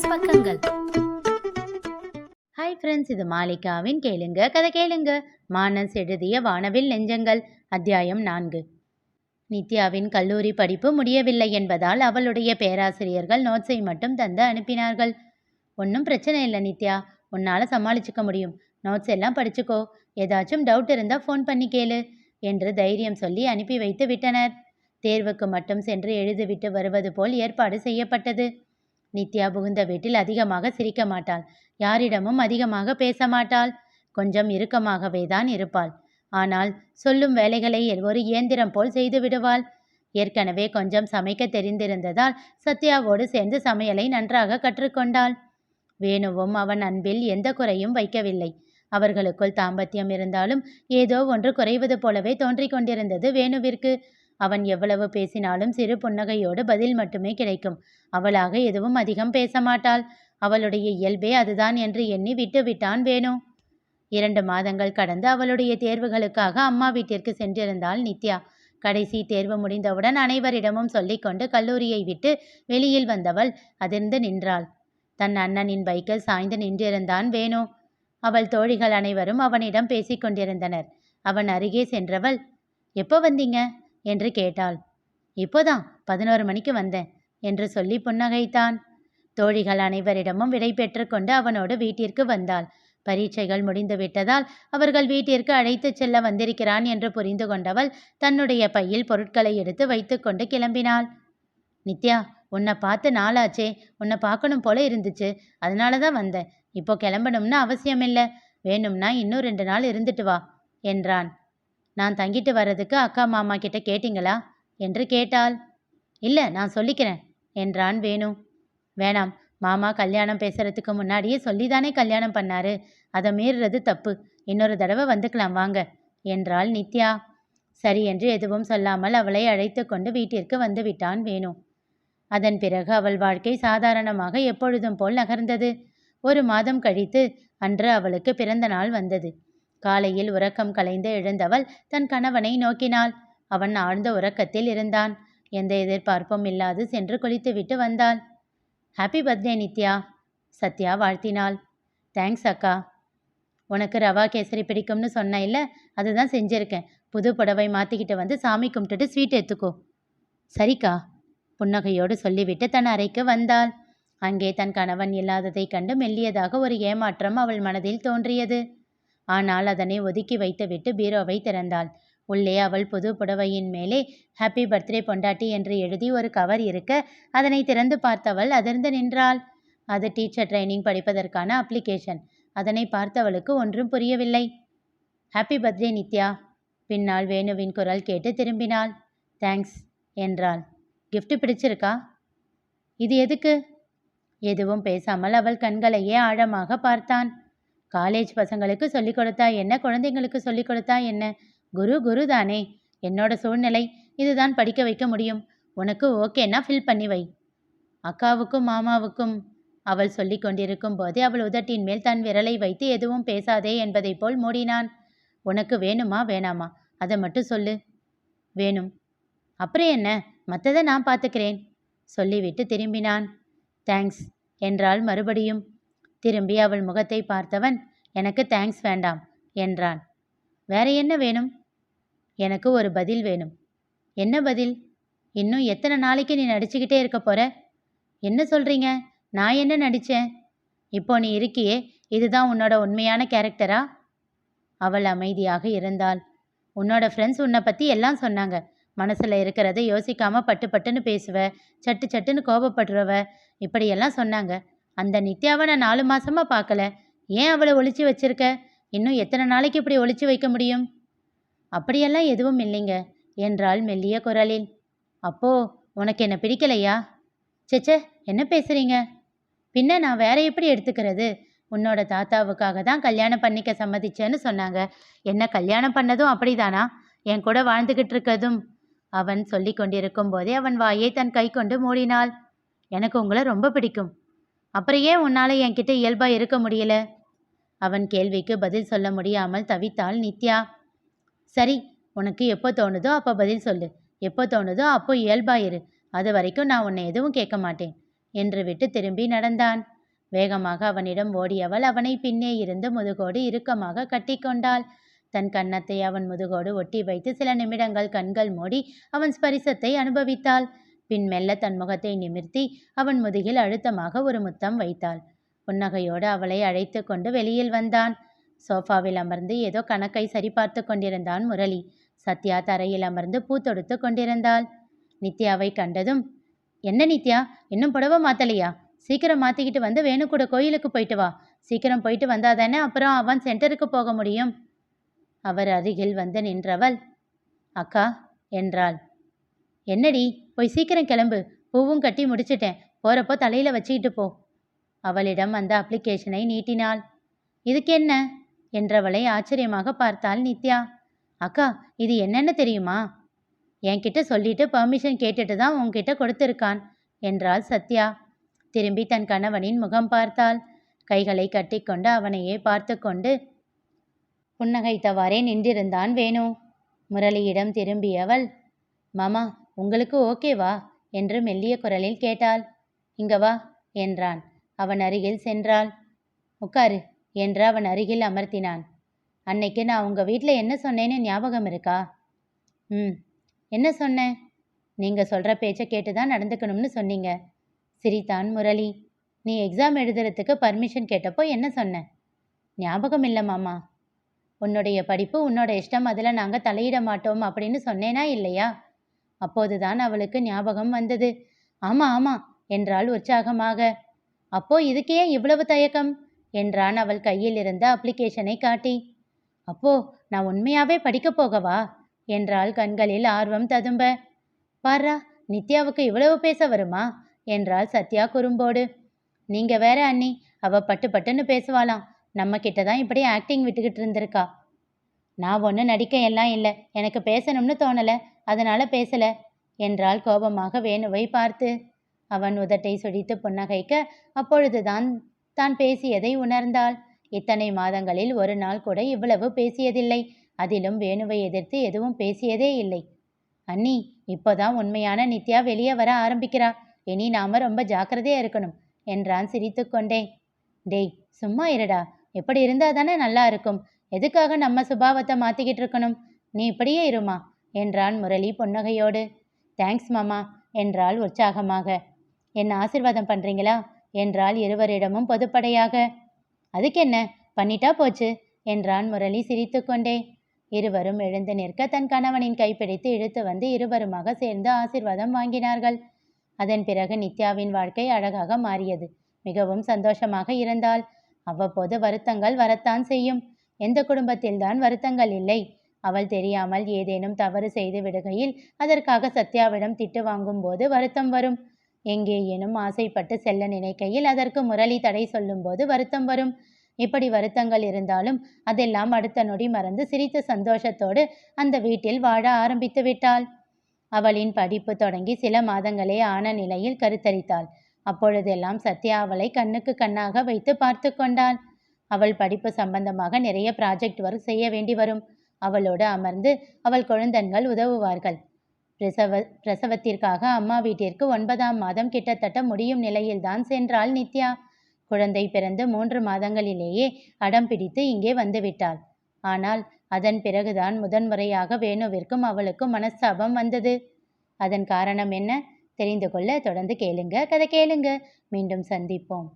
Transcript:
Plus பக்கங்கள். Hi friends இது மாலிகாவின் கேளுங்க கதை கேளுங்க. மானஸ் எழுதிய வானவில் நெஞ்சங்கள் அத்தியாயம் நான்கு. நித்யாவின் கல்லூரி படிப்பு முடியவில்லை என்பதால் அவளுடைய பேராசிரியர்கள் நோட்ஸை மட்டும் தந்து அனுப்பினார்கள். ஒன்றும் பிரச்சனை இல்லை நித்யா உன்னால் சமாளிச்சுக்க முடியும். நோட்ஸ் எல்லாம் படிச்சுக்கோ. ஏதாச்சும் டவுட் இருந்தால் ஃபோன் பண்ணி கேளு என்று தைரியம் சொல்லி அனுப்பி வைத்து விட்டனர். தேர்வுக்கு மட்டும் சென்று எழுதிவிட்டு வருவது போல் ஏற்பாடு செய்யப்பட்டது. நித்யா புகுந்த வீட்டில் அதிகமாக சிரிக்க மாட்டாள். யாரிடமும் அதிகமாக பேச மாட்டாள். கொஞ்சம் இறுக்கமாகவே தான் இருப்பாள். ஆனால் சொல்லும் வேலைகளை ஒரு இயந்திரம் போல் செய்து விடுவாள். ஏற்கனவே கொஞ்சம் சமைக்க தெரிந்திருந்ததால் சத்யாவோடு சேர்ந்து சமையலை நன்றாக கற்றுக்கொண்டாள். வேணுவும் அவன் அன்பில் எந்த குறையும் வைக்கவில்லை. அவர்களுக்குள் தாம்பத்தியம் இருந்தாலும் ஏதோ ஒன்று குறைவது போலவே தோன்றிக் கொண்டிருந்தது வேணுவிற்கு. அவன் எவ்வளவு பேசினாலும் சிறு புன்னகையோடு பதில் மட்டுமே கிடைக்கும். அவளாக எதுவும் அதிகம் பேச மாட்டாள் அவளுடைய இயல்பே அதுதான் என்று எண்ணி விட்டு விட்டான் வேணு. இரண்டு மாதங்கள் கடந்து அவளுடைய தேர்வுகளுக்காக அம்மா வீட்டிற்கு சென்றிருந்தாள் நித்யா. கடைசி தேர்வு முடிந்தவுடன் அனைவரிடமும் சொல்லிக்கொண்டு கல்லூரியை விட்டு வெளியில் வந்தவள் அதிர்ந்து நின்றாள். தன் அண்ணனின் பைக்கில் சாய்ந்து நின்றிருந்தான் வேணு. அவள் தோழிகள் அனைவரும் அவனிடம் பேசிக் கொண்டிருந்தனர். அவன் அருகே சென்றவள் எப்போ வந்தீங்க? என்று கேட்டாள். இப்போதான் பதினோரு மணிக்கு வந்தேன் என்று சொல்லி புன்னகைத்தான். தோழிகள் அனைவரிடமும் விடை பெற்றுக்கொண்டு அவனோடு வீட்டிற்கு வந்தாள். பரீட்சைகள் முடிந்துவிட்டதால் அவர்கள் வீட்டிற்கு அழைத்துச் செல்ல வந்திருக்கிறான் என்று புரிந்து கொண்டவள் தன்னுடைய பையில் பொருட்களை எடுத்து வைத்துக்கொண்டு கிளம்பினாள். நித்யா உன்னை பார்த்து நாளாச்சே. உன்னை பார்க்கணும் போல இருந்துச்சு. அதனால தான் வந்தேன். இப்போ கிளம்பணும்னு அவசியமில்லை. வேணும்னா இன்னும் ரெண்டு நாள் இருந்துட்டு வா என்றான். நான் தங்கிட்டு வர்றதுக்கு அக்கா மாமா கிட்ட கேட்டிங்களா? என்று கேட்டாள். இல்லை நான் சொல்லிக்கிறேன் என்றான் வேணு. வேணாம் மாமா கல்யாணம் பேசுறதுக்கு முன்னாடியே சொல்லிதானே கல்யாணம் பண்ணாரு. அதை மீறுறது தப்பு. இன்னொரு தடவை வந்துக்கலாம் வாங்க என்றாள் நித்யா. சரி என்று எதுவும் சொல்லாமல் அவளை அழைத்து கொண்டு வீட்டிற்கு வந்துவிட்டான் வேணு. அதன் பிறகு அவள் வாழ்க்கை சாதாரணமாக எப்பொழுதும் போல் நகர்ந்தது. ஒரு மாதம் கழித்து அன்று அவளுக்கு பிறந்த நாள் வந்தது. காலையில் உறக்கம் கலைந்து எழுந்தவள் தன் கணவனை நோக்கினாள். அவன் ஆழ்ந்த உறக்கத்தில் இருந்தான். எந்த எதிர்பார்ப்பும் இல்லாது சென்று குளித்துவிட்டு வந்தாள். Happy birthday Nithya. சத்யா வாழ்த்தினாள். தேங்க்ஸ் அக்கா. உனக்கு ரவா கேசரி பிடிக்கும்னு சொன்ன இல்லை அதுதான் செஞ்சிருக்கேன். புது புடவை மாற்றிக்கிட்டு வந்து சாமி கும்பிட்டுட்டு ஸ்வீட் எடுத்துக்கோ. சரிக்கா. புன்னகையோடு சொல்லிவிட்டு தன் அறைக்கு வந்தாள். அங்கே தன் கணவன் இல்லாததைக் கண்டு மெல்லியதாக ஒரு ஏமாற்றம் அவள் மனதில் தோன்றியது. ஆனால் அதனை ஒதுக்கி வைத்துவிட்டு பீரோவை திறந்தாள். உள்ளே அவள் புது புடவையின் மேலே ஹாப்பி பர்த்டே பொண்டாட்டி என்று எழுதி ஒரு கவர் இருக்க அதனை திறந்து பார்த்தவள் அதிர்ந்து நின்றாள். அது டீச்சர் ட்ரைனிங் படிப்பதற்கான அப்ளிகேஷன் அதனை பார்த்தவளுக்கு ஒன்றும் புரியவில்லை. Happy birthday Nithya. பின்னால் வேணுவின் குரல் கேட்டு திரும்பினாள். தேங்க்ஸ் என்றாள். கிஃப்ட் பிடிச்சிருக்கா? இது எதுக்கு? எதுவும் பேசாமல் அவள் கண்களையே ஆழமாக பார்த்தான். காலேஜ் பசங்களுக்கு சொல்லிக் கொடுத்தா என்ன? குழந்தைங்களுக்கு சொல்லிக் கொடுத்தா என்ன? குரு குரு தானே என்னோட சூழ்நிலை இதுதான் படிக்க வைக்க முடியும். உனக்கு ஓகேன்னா ஃபில் பண்ணி வை. அக்காவுக்கும் மாமாவுக்கும் அவள் சொல்லி கொண்டிருக்கும் போதே அவள் உதட்டின் மேல் தன் விரலை வைத்து எதுவும் பேசாதே என்பதைப் போல் மூடினான். உனக்கு வேணுமா? வேணாமா? அதை மட்டும் சொல்லு. வேணும். அப்புறம் என்ன? மற்றதை நான் பார்த்துக்கிறேன். சொல்லிவிட்டு திரும்பினான். தேங்க்ஸ் என்றாள் மறுபடியும். திரும்பி அவள் முகத்தை பார்த்தவன் எனக்கு தேங்க்ஸ் வேண்டாம் என்றான். வேற என்ன வேணும்? எனக்கு ஒரு பதில் வேணும். என்ன பதில்? இன்னும் எத்தனை நாளைக்கு நீ நடிச்சுக்கிட்டே இருக்க போற? என்ன சொல்றீங்க? நான் என்ன நடித்தேன் இப்போ நீ இருக்கியே இதுதான் உன்னோட உண்மையான கேரக்டரா அவள் அமைதியாக இருந்தாள். உன்னோட ஃப்ரெண்ட்ஸ் உன்னை பற்றி எல்லாம் சொன்னாங்க. மனசில் இருக்கிறத யோசிக்காம பட்டு பட்டுன்னு பேசுவ சட்டு சட்டுன்னு கோபப்படுறவ இப்படியெல்லாம் சொன்னாங்க. அந்த நித்யாவை நான் நாலு மாசமா பார்க்கல ஏன் அவளை ஒழிச்சு வச்சிருக்க? இன்னும் எத்தனை நாளைக்கு இப்படி ஒழிச்சு வைக்க முடியும்? அப்படியெல்லாம் எதுவும் இல்லைங்க என்றாள் மெல்லிய குரலில். அப்போ உனக்கு என்ன பிடிக்கலையா? ச்சே என்ன பேசுறீங்க? பின்ன நான் வேற எப்படி எடுத்துக்கிறது? உன்னோட தாத்தாவுக்காக தான் கல்யாணம் பண்ணிக்க சம்மதிச்சேன்னு சொன்னாங்க. என்ன கல்யாணம் பண்ணதும் அப்படிதானா? என் கூட வாழ்ந்துகிட்டு இருக்கதும். அவன் சொல்லி கொண்டிருக்கும் போதே அவன் வாயை தன் கை கொண்டு மூடினாள். எனக்கு உங்களை ரொம்ப பிடிக்கும். அப்புறம் ஏன் உன்னால் என்கிட்ட இயல்பாக இருக்க முடியல? அவன் கேள்விக்கு பதில் சொல்ல முடியாமல் தவித்தாள் நித்யா. சரி உனக்கு எப்போ தோணுதோ அப்போ பதில் சொல்லு. எப்போ தோணுதோ அப்போ இயல்பாயிரு இரு. அது வரைக்கும் நான் உன்னை எதுவும் கேட்க மாட்டேன் என்று விட்டு திரும்பி நடந்தான். வேகமாக அவனிடம் ஓடியவள் அவனை பின்னே இருந்து முதுகோடு இறுக்கமாக கட்டிக்கொண்டாள் தன் கன்னத்தை அவன் முதுகோடு ஒட்டி வைத்து சில நிமிடங்கள் கண்கள் மூடி அவன் ஸ்பரிசத்தை அனுபவித்தாள். பின் மெல்ல தன் முகத்தை நிமிர்த்தி அவன் முதுகில் அழுத்தமாக ஒரு முத்தம் வைத்தாள். புன்னகையோடு அவளை அழைத்து கொண்டு வெளியில் வந்தான். சோஃபாவில் அமர்ந்து ஏதோ கணக்கை சரிபார்த்து கொண்டிருந்தான் முரளி. சத்யா தரையில் அமர்ந்து பூ தொடுத்து கொண்டிருந்தாள். நித்யாவை கண்டதும் என்ன நித்யா? இன்னும் புடவை மாத்தலையா? சீக்கிரம் மாத்திக்கிட்டு வந்து வேணு கூட கோயிலுக்கு போயிட்டு வா. சீக்கிரம் போயிட்டு வந்தாதானே அப்புறம் அவன் சென்டருக்கு போக முடியும். அவர் அருகில் வந்து நின்றவள் அக்கா என்றாள். என்னடி? போய் சீக்கிரம் கிளம்பு. பூவும் கட்டி முடிச்சிட்டேன். போறப்போ தலையில வச்சுக்கிட்டு போ. அவளிடம் அந்த அப்ளிகேஷனை நீட்டினாள். இதுக்கு என்ன? என்றவளை ஆச்சரியமாக பார்த்தாள் நித்யா. அக்கா இது என்னன்னு தெரியுமா? என்கிட்ட சொல்லிட்டு பர்மிஷன் கேட்டுட்டு தான் உன்கிட்ட கொடுத்துருக்கான் என்றாள் சத்யா. திரும்பி தன் கணவனின் முகம் பார்த்தாள். கைகளை கட்டிக்கொண்டு அவனையே பார்த்து கொண்டு புன்னகைத்தவாறே நின்றிருந்தான் வேணு. முரளியிடம் திரும்பியவள் மாமா உங்களுக்கு ஓகேவா என்று மெல்லிய குரலில் கேட்டாள். இங்க வா என்றான். அவன் அருகில் சென்றாள். உட்காரு என்று அவன் அருகில் அமர்த்தினான். அன்னைக்கு நான் உங்கள் வீட்டில் என்ன சொன்னேன்னு ஞாபகம் இருக்கா? ம் என்ன சொன்னேன்? நீங்கள் சொல்கிற பேச்சை கேட்டு தான் நடந்துக்கணும்னு சொன்னீங்க. சிரித்தான் முரளி. நீ எக்ஸாம் எழுதுறதுக்கு பர்மிஷன் கேட்டப்போ என்ன சொன்ன? ஞாபகம் இல்லை மாமா. உன்னுடைய படிப்பு உன்னோட இஷ்டம் அதில் நாங்கள் தலையிட மாட்டோம் அப்படின்னு சொன்னேனா இல்லையா? அப்போதுதான் அவளுக்கு ஞாபகம் வந்தது. ஆமா ஆமா என்றாள் உற்சாகமாக. அப்போ இதுக்கு ஏன் இவ்வளவு தயக்கம்? என்றான் அவள் கையில் இருந்த அப்ளிகேஷனை காட்டி. அப்போ நான் உண்மையாவே படிக்கப் போகவா? என்றாள் கண்களில் ஆர்வம் ததும்ப. பாரா நித்யாவுக்கு இவ்வளவு பேச வருமா? என்றாள் சத்யா குறும்போடு. நீங்க வேற அண்ணி அவ பட்டு பட்டுன்னு பேசுவாளாம். நம்ம கிட்ட தான் இப்படி ஆக்டிங் விட்டுக்கிட்டு இருந்திருக்கா. நான் ஒன்றும் நடிக்க எல்லாம் இல்லை. எனக்கு பேசணும்னு தோணலை. அதனால பேசலை. என்றால் கோபமாக வேணுவை பார்த்து. அவன் உதட்டை சுழித்து புன்னகைக்க அப்பொழுதுதான் தான் பேசியதை உணர்ந்தாள். இத்தனை மாதங்களில் ஒரு நாள் கூட இவ்வளவு பேசியதில்லை. அதிலும் வேணுவை எதிர்த்து எதுவும் பேசியதே இல்லை. அண்ணி இப்போதான் உண்மையான நித்யா வெளியே வர ஆரம்பிக்கிறா. இனி நாம ரொம்ப ஜாக்கிரதையா இருக்கணும் என்றான் சிரித்துக்கொண்டே டேய் சும்மா இருடா. எப்படி இருந்தா தானே நல்லா இருக்கும். எதுக்காக நம்ம சுபாவத்தை மாற்றிக்கிட்டு இருக்கணும்? நீ இப்படியே இருமா என்றான் முரளி புன்னகையோடு. தேங்க்ஸ் மாமா என்றாள் உற்சாகமாக. என்ன ஆசிர்வாதம் பண்ணுறீங்களா என்றால் இருவரிடமும் பொதுப்படையாக. அதுக்கென்ன? பண்ணிட்டா போச்சு என்றான் முரளி சிரித்துக்கொண்டே. இருவரும் எழுந்து நிற்க தன் கணவனின் கைப்பிடித்து இழுத்து வந்து இருவருமாக சேர்ந்து ஆசிர்வாதம் வாங்கினார்கள். அதன் பிறகு நித்யாவின் வாழ்க்கை அழகாக மாறியது. மிகவும் சந்தோஷமாக இருந்தால் அவ்வப்போது வருத்தங்கள் வரத்தான் செய்யும். எந்த குடும்பத்தில்தான் வருத்தங்கள் இல்லை. அவள் தெரியாமல் ஏதேனும் தவறு செய்து விடுகையில் அதற்காக சத்யாவிடம் திட்டு வாங்கும் போது வருத்தம் வரும். எங்கேயேனும் ஆசைப்பட்டு செல்ல நினைக்கையில் அதற்கு முரளி தடை சொல்லும்போது வருத்தம் வரும். இப்படி வருத்தங்கள் இருந்தாலும் அதெல்லாம் அடுத்த நொடி மறந்து சிரித்த சந்தோஷத்தோடு அந்த வீட்டில் வாழ ஆரம்பித்து விட்டாள். அவளின் படிப்பு தொடங்கி சில மாதங்களே ஆன நிலையில் கருத்தரித்தாள். அப்பொழுதெல்லாம் சத்யா அவளை கண்ணுக்கு கண்ணாக வைத்து பார்த்து கொண்டாள். அவள் படிப்பு சம்பந்தமாக நிறைய ப்ராஜெக்ட் ஒர்க் செய்ய வேண்டி வரும். அவளோடு அமர்ந்து அவள் குழந்தன்கள் உதவுவார்கள். பிரசவ பிரசவத்திற்காக அம்மா வீட்டிற்கு ஒன்பதாம் மாதம் கிட்டத்தட்ட முடியும் நிலையில்தான் சென்றாள் நித்யா. குழந்தை பிறந்து மூன்று மாதங்களிலேயே அடம் பிடித்து இங்கே வந்துவிட்டாள் ஆனால் அதன் பிறகுதான் முதன்முறையாக வேணுவிற்கும் அவளுக்கும் மனஸ்தாபம் வந்தது. அதன் காரணம் என்ன? தெரிந்து கொள்ள தொடர்ந்து கேளுங்க. கதை கேளுங்க. மீண்டும் சந்திப்போம்.